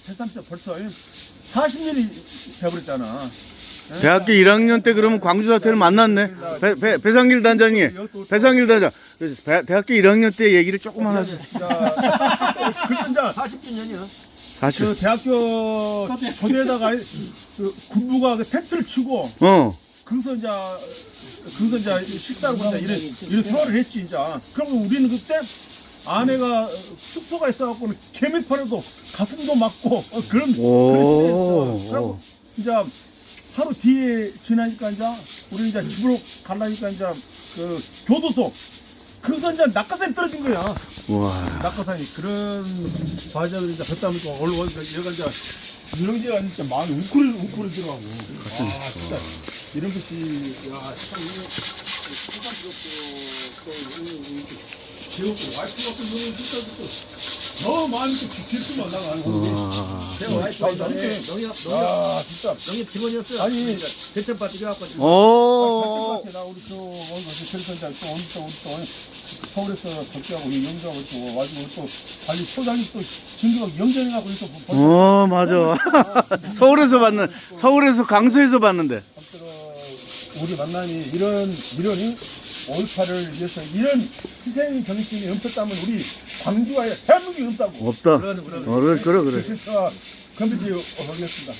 새삼자 벌써 40년이 돼버렸잖아. 대학교 1학년 때 그러면 광주 사태를 만났네. 배, 배, 배상길 단장님, 배상길 단장. 배- 대학교 1학년 때 얘기를 조금만 하세요. 그래서 이제 40주년이요. 사실. 그 대학교 교대에다가 그 군부가 그 텐트를 치고 어. 거기서 이제 거기서 이제 식사를 이제 이런 이런 생활을 했지 이제. 그러면 우리는 그때 아내가 숙소가 있어갖고는 개미판에도 가슴도 맞고 어, 그런 오. 그랬어. 그리고 이제 하루 뒤에 지나니까 이제 우리 이제 집으로 가려니까 이제 그 교도소 거기서 이제 낙하산이 떨어진 거야. 와. 낙하산이 그런 과정을 이제 걷다 보니까 올라오니까 얘가 이제 게가 진짜 마음이 웅크리 웅크리더라고. 아 진짜 이런 것이 야참 벌써 어, 맞아. 서울에서 봤는, 서울에서 강서에서 봤는데. 우리 만남이 이런 이런 5.18을 위해서 이런 희생 정신이 넘쳤다면 우리 광주가 대한민국이 없다고. 없다. 그러는 그런 어, 그래, 그래, 그래. 그래서 건배지 하겠습니다.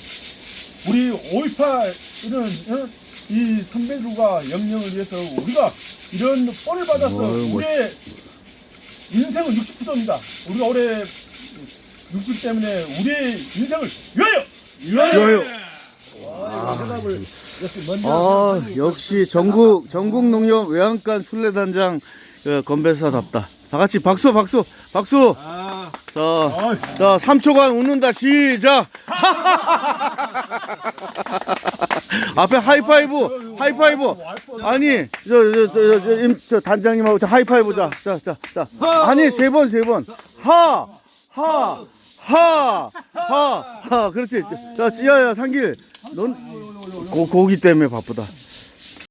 우리 5.18 이런 어? 이 선배들과 영령을 위해서 우리가 이런 뻘을 받아서 우리의 인생은 60%입니다. 우리가 올해 60 때문에 우리의 인생을 위하여! 위하여! 먼저 아, 역시 전국, 전국 농협 외양간 순례단장 어, 건배사답다. 다 같이 박수, 박수, 박수! 아, 자, 아, 자, 3초간 웃는다. 시작! 앞에 하이파이브, 하이파이브. 아니, 저, 저, 저, 저, 저, 임- 저 단장님하고 저 하이파이브 자, 자, 자, 자. 아니, 세 번, 세 번. 하, 하, 하, 하, 하. 그렇지. 자, 야, 야, 상길. 넌 고, 고기 때문에 바쁘다.